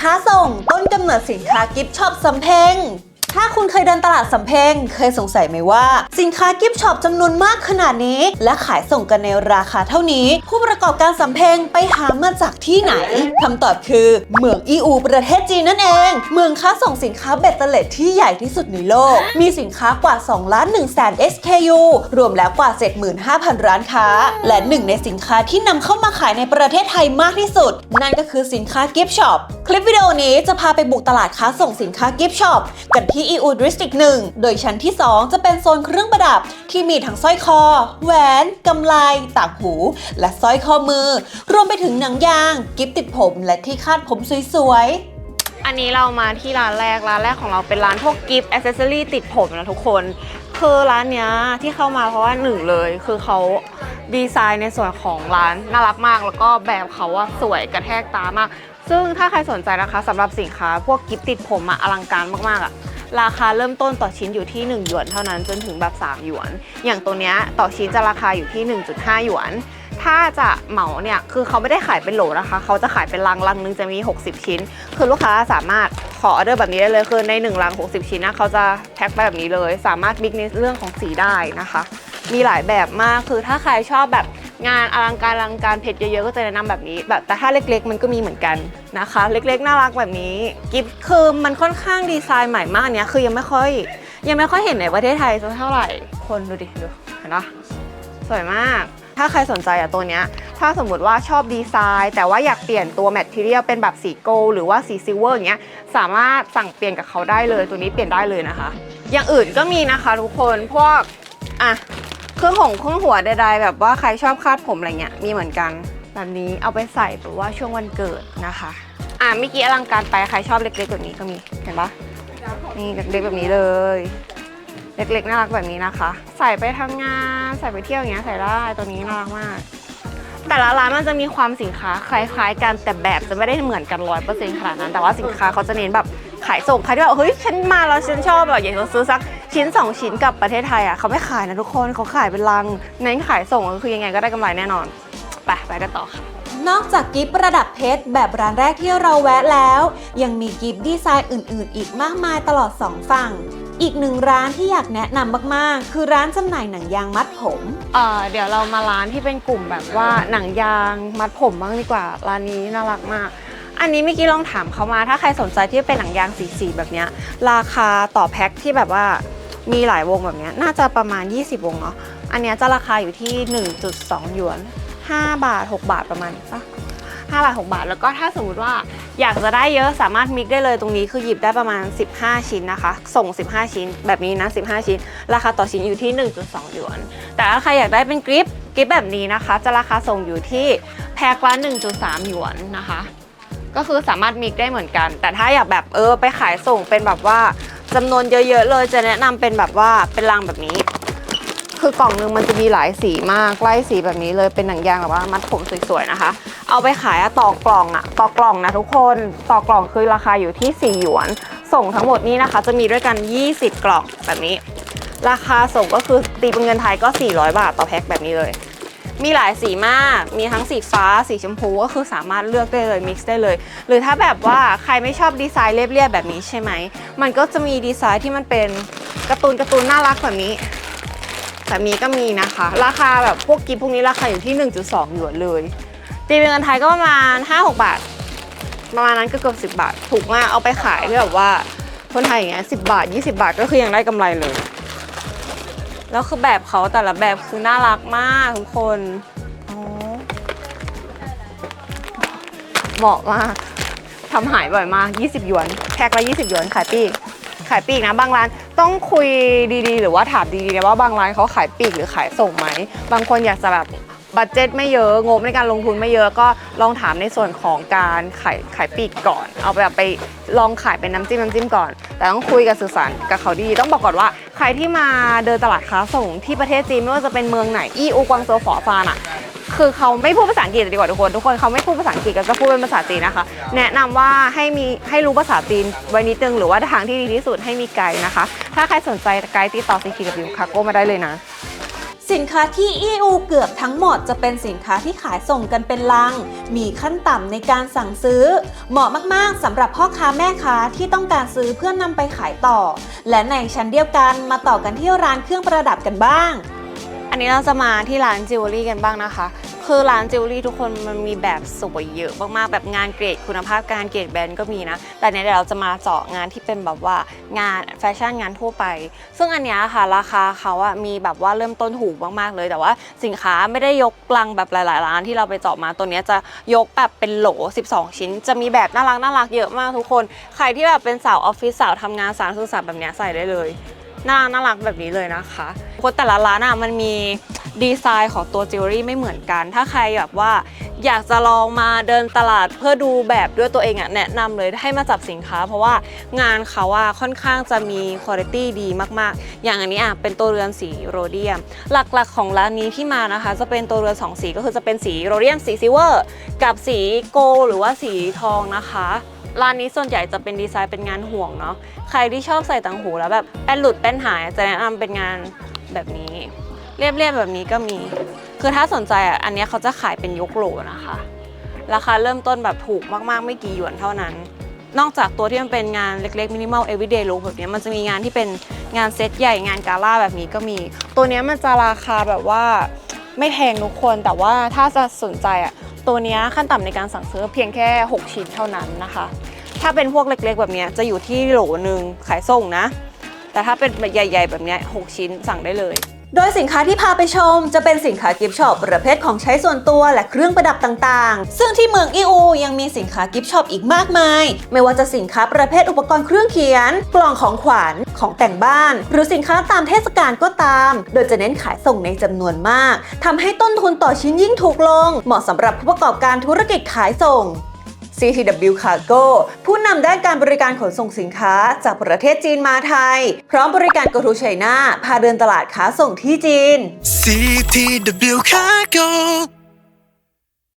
ค้าส่ง ต้นกำเนิดสินค้ากิฟช็อปสำเพ็งถ้าคุณเคยเดินตลาดสำเพ็งเคยสงสัยไหมว่า สินค้ากิฟช็อปจำนวนมากขนาดนี้ และขายส่งกันในราคาเท่านี้ ผู้ประกอบการสำเพ็งไปหามาจากที่ไหนคำตอบคือเมืองอีอูประเทศจีนนั่นเอง เมืองค้าส่งสินค้าเบตเตอร์เลดที่ใหญ่ที่สุดในโลก มีสินค้ากว่า2ล้าน1แสน SKU รวมแล้วกว่า 75,000 ร้านค้า และหนึ่งในสินค้าที่นำเข้ามาขายในประเทศไทยมากที่สุด นั่นก็คือสินค้ากิฟช็อป คลิปวิดีโอนี้จะพาไปบุกตลาดค้าส่งสินค้ากิฟต์ช็อปกันที่ EU District 1โดยชั้นที่ 2 จะเป็นโซนเครื่องประดับที่มีทั้งสร้อยคอ แหวน กำไล ต่างหู และสร้อยข้อมือ รวมไปถึงหนังยาง กิฟต์ติดผมและที่คาดผมสวยๆอันนี้เรามาที่ร้านแรก ร้านแรกของเราเป็นร้านพวกกิฟต์อ c เซสซอรี่ติดผมนะทุกคน คือร้านเนี้ยที่เข้ามาเพราะว่าหนึ่งเลย คือเขาดีไซน์ในส่วนของร้านน่ารักมาก แล้วก็แบบเขาว่าสวยกระแทกตามาก ซึ่งถ้าใครสนใจนะคะสำหรับสินค้า พวกกิฟต์ติดผมอะอลังการมากๆอะราคาเริ่มต้นต่อชิ้นอยู่ที่ 1 หยวนเท่านั้นจนถึงแบบ 3 หยวน อย่างตัวเนี้ยต่อชิ้นจะราคาอยู่ที่ 1.5 หยวน ถ้าจะเหมาเนี่ยคือเขาไม่ได้ขายเป็นโหลนะคะ เขาจะขายเป็นลังลังนึงจะมี 60 ชิ้น คือลูกค้าสามารถขอออเดอร์แบบนี้ได้เลยคือใน1ลัง 60 ชิ้นนะเขาจะแพ็คไปแบบนี้เลย สามารถบิ๊กในเรื่องของสีได้นะคะ มีหลายแบบมากคือถ้าใครชอบแบบ งานอลังการอลังการเผ็ดเยอะๆก็จะแนะนำแบบนี้ แบบแต่ถ้าเล็ก ๆ มันก็มีเหมือนกันนะคะ เล็กๆ น่ารักแบบนี้กิฟต์คือมันค่อนข้างดีไซน์ใหม่มากอันเนี้ยคือยังไม่ค่อย ยังไม่ค่อยเห็นในประเทศไทยสักเท่าไหร่ คนดูดิดูเห็นปะสวยมากถ้าใครสนใจอะตัวเนี้ย ถ้าสมมติว่าชอบดีไซน์ แต่ว่าอยากเปลี่ยนตัวแมทเทียลเป็นแบบสีโกลหรือว่าสีซิลเวอร์อย่างเงี้ย สามารถสั่งเปลี่ยนกับเขาได้เลย ตัวนี้เปลี่ยนได้เลยนะคะ อย่างอื่นก็มีนะคะทุกคน พวก อะ เครื่องหงเครื่องหัวใดๆแบบว่าใครชอบคาดผมอะไรเงี้ยมีเหมือนกัน แบบนี้เอาไปใส่แบบว่าช่วงวันเกิดนะคะ อะเมื่อกี้อลังการไปใครชอบเล็กๆแบบนี้ก็มีเห็นปะนี่เล็กๆแบบนี้เลย เล็กๆน่ารักแบบนี้นะคะ ใส่ไปทำงานใส่ไปเที่ยวอย่างเงี้ยใส่ได้ตัวนี้น่ารักมากแต่ละร้านมันจะมีความสินค้าคล้ายๆ กันแต่แบบจะไม่ได้เหมือนกันร้อยเปอร์เซ็นต์ขนาดนั้น แต่ว่าสินค้าเขาจะเน้นแบบขายส่งใครที่แบบเฮ้ยฉันมาแล้วฉันชอบแบบอยากจะซื้อสัก ชิ้น 2 ชิ้นกลับประเทศไทยอะเขาไม่ขายนะทุกคนเขาขายเป็นลังเน้นขายส่งก็คือยังไงก็ได้กำไรแน่นอน ไปไปกันต่อค่ะนอกจากกิฟต์ประดับเพชรแบบร้านแรกที่เราแวะแล้ว ยังมีกิฟต์ดีไซน์อื่น ๆ อีกมากมายตลอด 2 ฝั่ง อีกหนึ่งร้านที่อยากแนะนำมาก ๆ คือร้านจำหน่ายหนังยางมัดผมเอ่อเดี๋ยวเรามาร้านที่เป็นกลุ่มแบบว่าหนังยางมัดผมบ้างดีกว่า ร้านนี้น่ารักมาก อันนี้เมื่อกี้ลองถามเขามา ถ้าใครสนใจที่เป็นหนังยางสีๆแบบเนี้ยราคาต่อแพ็คที่แบบว่า มีหลายวงแบบนี้น่าจะประมาณ 20 วงเนาะ อันนี้จะราคาอยู่ที่ 1.2 หยวน 5 บาท 6 บาทประมาณนี้ปะ5บาท 6 บาท แล้วก็ถ้าสมมติว่าอยากจะได้เยอะสามารถมิกได้เลยตรงนี้คือหยิบได้ประมาณ 15 ชิ้นนะคะ ส่ง 15 ชิ้น แบบนี้นะ 15 ชิ้น ราคาต่อชิ้นอยู่ที่ 1.2 หยวน แต่ถ้าใครอยากได้เป็นกริปกริปแบบนี้นะคะ จะราคาส่งอยู่ที่แพ็คละ 1.3 หยวนนะคะ ก็คือสามารถมิกได้เหมือนกัน แต่ถ้าอยากแบบเออไปขายส่งเป็นแบบว่า จำนวนเยอะๆเลยจะแนะนำเป็นแบบว่าเป็นลังแบบนี้ คือกล่องหนึงมันจะมีหลายสีมากไล่สีแบบนี้เลยเป็นหนังยางแบบว่ามัดผมสวยๆนะคะ เอาไปขายอะต่อกล่องอะต่อกล่องนะทุกคนต่อกล่องคือราคาอยู่ที่ 4 หยวน ส่งทั้งหมดนี้นะคะ จะมีด้วยกัน 20 กล่องแบบนี้ ราคาส่งก็คือตีเป็นเงินไทยก็ 400 บาทต่อแพ็คแบบนี้เลย มีหลายสีมาก มีทั้งสีฟ้า สีชมพูก็คือสามารถเลือกได้เลยมิกซ์ได้เลย หรือถ้าแบบว่าใครไม่ชอบดีไซน์เรียบๆแบบนี้ใช่ไหม มันก็จะมีดีไซน์ที่มันเป็นการ์ตูนการ์ตูนน่ารักแบบนี้แบบนี้ก็มีนะคะ ราคาแบบพวกกิฟพวกนี้ราคาอยู่ที่ 1.2หยวนเลยตีเป็นเงินไทยก็ประมาณ 5-6 บาท ประมาณนั้นก็เกือบ10 บาท ถูกมากเอาไปขายที่แบบว่าคนไทยอย่างเงี้ย10บาท 20 บาทก็คือยังได้กำไรเลย แล้วคือแบบเขาแต่ละแบบคือน่ารักมากทุกคนเหมาะมากทำหายบ่อยมาก 20 หยวน แพ็คละ 20 หยวน ขายปีก ขายปีกนะ บางร้านต้องคุยดีๆ หรือว่าถามดีๆนะว่าบางร้านเขาขายปีกหรือขายส่งไหม บางคนอยากจะแบบ บัตเจ็ตไม่เยอะงบในการลงทุนไม่เยอะก็ลองถามในส่วนของการขายขายปีกก่อน เอาแบบไปลองขายเป็นน้ำจิ้มน้ำจิ้มก่อน แต่ต้องคุยกับสื่อสารกับเขาดีต้องบอกก่อนว่า ใครที่มาเดินตลาดค้าส่งที่ประเทศจีนไม่ว่าจะเป็นเมืองไหนอีอูกวางโซฝอฟานอะคือเขาไม่พูดภาษาอังกฤษดีกว่าทุกคนทุกคนเขาไม่พูดภาษาอังกฤษก็จะพูดเป็นภาษาจีนนะคะ แนะนำว่าให้มีให้รู้ภาษาจีนไว้นิดนึงหรือว่าทางที่ดีที่สุดให้มีไกด์นะคะ ถ้าใครสนใจไกด์ติดต่อซีคีกับยูคาโก้มาได้เลยนะ สินค้าที่ EU เกือบทั้งหมดจะเป็นสินค้าที่ขายส่งกันเป็นลัง มีขั้นต่ำในการสั่งซื้อ เหมาะมากๆสำหรับพ่อค้าแม่ค้าที่ต้องการซื้อเพื่อนำไปขายต่อ และในชั้นเดียวกันมาต่อกันที่ร้านเครื่องประดับกันบ้าง อันนี้เราจะมาที่ร้านจิวเวลรี่กันบ้างนะคะ คือร้านจิวเวลรี่ทุกคนมันมีแบบสวยเยอะมากๆแบบงานเกรดคุณภาพการเกรดแบรนด์ก็มีนะ แต่เนี้ยเดี๋ยวเราจะมาเจาะงานที่เป็นแบบว่างานแฟชั่นงานทั่วไป ซึ่งอันเนี้ยค่ะราคาเขาอะมีแบบว่าเริ่มต้นถูกมากๆเลย แต่ว่าสินค้าไม่ได้ยกลังแบบหลาย ๆ ร้านที่เราไปเจาะมาตัวเนี้ยจะยกแบบเป็นโหล 12 ชิ้น จะมีแบบน่ารักน่ารักเยอะมากทุกคน ใครที่แบบเป็นสาวออฟฟิศสาวทำงานสาวนักศึกษาแบบเนี้ยใส่ได้เลยน่าน่ารักแบบนี้เลยนะคะคนแต่ละร้านอะมันมี ดีไซน์ของตัวจิวเวลรี่ไม่เหมือนกัน ถ้าใครแบบว่า อยากจะลองมาเดินตลาดเพื่อดูแบบด้วยตัวเองอะแนะนำเลยให้มาจับสินค้า เพราะว่างานเขาอะค่อนข้างจะมีคุณภาพดีมากๆ อย่างอันนี้อะเป็นตัวเรือนสีโรเดียม หลักๆของร้านนี้ที่มานะคะ จะเป็นตัวเรือนสองสีก็คือจะเป็นสีโรเดียมสีซิเวอร์ กับสีโกลหรือว่าสีทองนะคะร้านนี้ส่วนใหญ่จะเป็นดีไซน์เป็นงานห่วงเนาะ ใครที่ชอบใส่ต่างหูแล้วแบบแป้นหลุดแป้นหายจะแนะนำเป็นงานแบบนี้ เรียบๆแบบนี้ก็มี คือถ้าสนใจอะอันนี้เขาจะขายเป็นยกโหลนะคะ ราคาเริ่มต้นแบบถูกมากๆ ไม่กี่หยวนเท่านั้น นอกจากตัวที่มันเป็นงานเล็กๆมินิมอล everyday look แบบนี้มันจะมีงานที่เป็นงานเซตใหญ่งานกาล่าแบบนี้ก็มี ตัวนี้มันจะราคาแบบว่าไม่แพงทุกคนแต่ว่าถ้าจะสนใจอะตัวนี้ขั้นต่ำในการสั่งซื้อเพียงแค่ 6 ชิ้นเท่านั้นนะคะ ถ้าเป็นพวกเล็กๆ แบบนี้จะอยู่ที่โหลหนึ่งขายส่งนะ แต่ถ้าเป็นแบบใหญ่ ๆ แบบนี้6ชิ้นสั่งได้เลย โดยสินค้าที่พาไปชม จะเป็นสินค้ากิฟต์ช็อปประเภทของใช้ส่วนตัวและเครื่องประดับต่างๆ ซึ่งที่เมืองอีอูยังมีสินค้ากิฟต์ช็อปอีกมากมาย ไม่ว่าจะสินค้าประเภทอุปกรณ์เครื่องเขียน กล่องของขวัญของแต่งบ้าน หรือสินค้าตามเทศกาลก็ตาม โดยจะเน้นขายส่งในจำนวนมากทำให้ต้นทุนต่อชิ้นยิ่งถูกลง เหมาะสำหรับผู้ประกอบการธุรกิจขายส่ง CTW Cargo ผู้นำด้านการบริการขนส่งสินค้าจากประเทศจีนมาไทย พร้อมบริการกรุชัยนาพาเดินตลาดค้าส่งที่จีน CTW Cargo